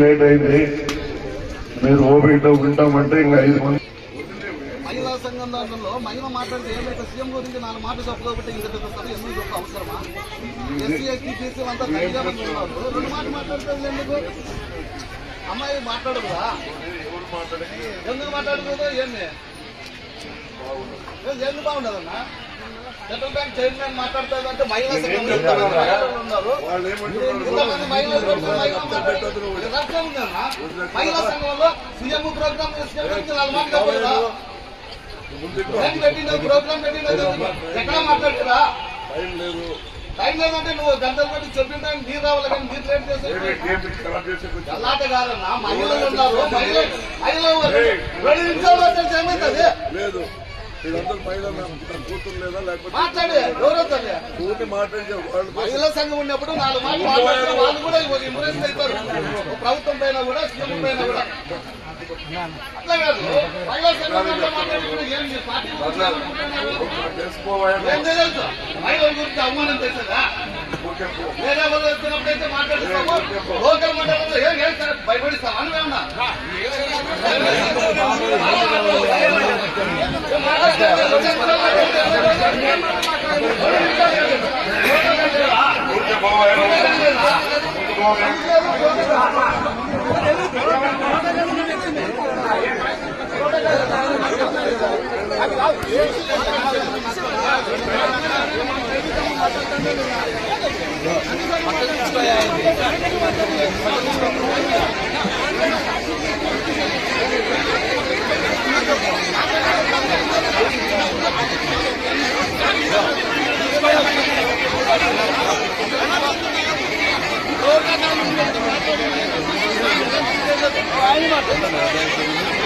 Late అయింది. మీరు ఓపికతో ఉంటామంటే ఇంకా ఐదు మంది. మహిళా సంఘం దాంట్లో మహిళ మాట్లాడితే ఏమైతే సీఎం గురించి నాలుగు మాటలు చెప్పకపోతే ఇంత ఎందుకు చెప్ప అవసరమా? ఎస్సీ ఎస్టీ బీసీ అంతా తల్లిగా ఉన్నారు. రెండు మాటలు మాట్లాడుతుంది ఎందుకు? అమ్మాయి మాట్లాడదురా ఎందుకు మాట్లాడుతుందో ఏంది? ఎందుకు బాగుండదన్నా? సెంట్రల్ బ్యాంక్ చైర్మన్ మాట్లాడుతుందంటే మహిళా సంఘం ఉన్నారు? ఇంతమంది మహిళలు మహిళా సంఘంలో సీఎం ప్రోగ్రామ్ పెట్టిన ప్రోగ్రామ్ పెట్టిన ఎక్కడ మాట్లాడుతురా టైం లేదంటే నువ్వు గంటలు పెట్టి చెప్పిన టైం నీరు రావాలి కానీ నీరు లేట్ చేసి ఖరాబ్ చేసే కొంచెం అలాంటి కాదన్నా. మహిళలు ఉన్నారు మహిళలు మహిళలు రెండు నిమిషాలు లేదు. పైన నా కూతురు లేదా లేకపోతే ఊరిని మాట్లాడి మహిళా సంఘం ఉన్నప్పుడు నాలుగు మాటలు మాట్లాడితే వాళ్ళు కూడా ఇంప్రెస్ అవుతారు ప్రభుత్వం పైన కూడా సీఎం పైన కూడా. అట్లా కాదు. మహిళా సంఘం ఏం పార్టీ ఏం మహిళల గురించి అవమానం చేసేదా వేరే వాళ్ళు వచ్చినప్పుడు అయితే మాట్లాడిస్తాము లోకల్ మండలంలో ఏం ఏం సార్ భయపడిస్తాం పక్కన తీసుకోవాలి 今回っんだよ。